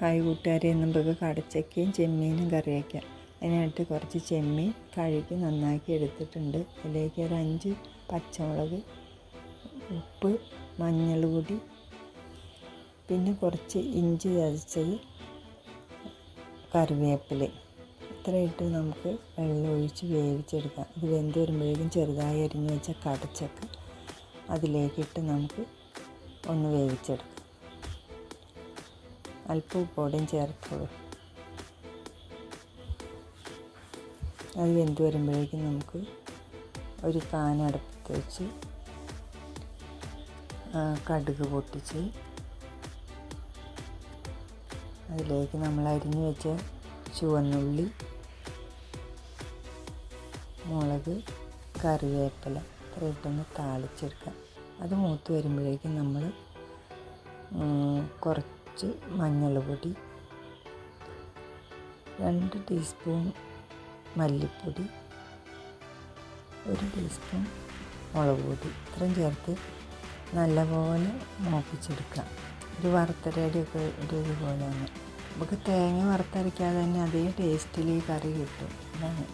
Hi കൂട്ടുകാരെ നമുക്ക് കടച്ചക്കയും ചെമ്മീനും കറി വയ്ക്കാം അതിനായിട്ട് കുറച്ച് ചെമ്മീൻ കഴുകി നന്നാക്കി എടുത്തിട്ടുണ്ട്. അതിലേക്ക് ഒരു അഞ്ച് പച്ചമുളക് ഉപ്പ് മഞ്ഞൾ പൊടി പിന്നെ കുറച്ച് ഇഞ്ചി ചതച്ചത് കറിവേപ്പില. ഇത്രയിട്ട് നമുക്ക് വെള്ളം ഒഴിച്ച് വേവിച്ചെടുക്കാം. ഇത് വെന്ത് വരുമ്പോഴേക്കും ചെറുതായി അരിഞ്ഞ് വെച്ച കടച്ചക്ക അതിലേക്കിട്ട് നമുക്ക് ഒന്ന് വേവിച്ചെടുക്കാം. അല്പം ഉപ്പോടെയും ചേർത്തോളൂ. അത് വെന്ത് വരുമ്പോഴേക്കും നമുക്ക് ഒരു പാൻ അടുപ്പത്ത് വെച്ച് കടുക് പൊട്ടിച്ച് അതിലേക്ക് നമ്മൾ അരിഞ്ഞു വെച്ച ചുവന്നുള്ളി മുളക് കറിവേപ്പില ഇട്ടൊന്ന് താളിച്ചെടുക്കാം. അത് മൂത്ത് വരുമ്പോഴേക്കും നമ്മൾ കുറച്ച് മഞ്ഞൾ മഞ്ഞൾപ്പൊടി രണ്ട് ടീസ്പൂൺ മല്ലിപ്പൊടി ഒരു ടീസ്പൂൺ മുളക് പൊടി ഇത്രയും ചേർത്ത് നല്ലപോലെ മൂപ്പിച്ചെടുക്കാം ഒരു വറുത്തരയുടെയൊക്കെ ഒരു ഇതുപോലെയാണ് നമുക്ക് തേങ്ങ വറുത്തരയ്ക്കാതെ തന്നെ അതേ ടേസ്റ്റിൽ ഈ കറി കിട്ടും. അതാണ്.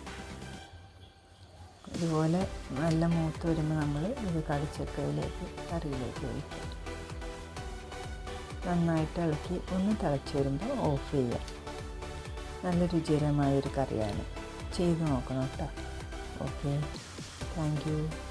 ഇതുപോലെ നല്ല മൂത്ത് വരുമ്പോൾ നമ്മൾ ഇത് കടിച്ചക്കയിലേക്ക് കറിയിലേക്ക് ഒഴിക്കും നന്നായിട്ട് ഇളക്കി ഒന്ന് തിളച്ച് വരുമ്പോൾ ഓഫ് ചെയ്യുക. നല്ല രുചികരമായൊരു കറിയാണ്. ചെയ്ത് നോക്കണം കേട്ടോ. ഓക്കെ. Thank you.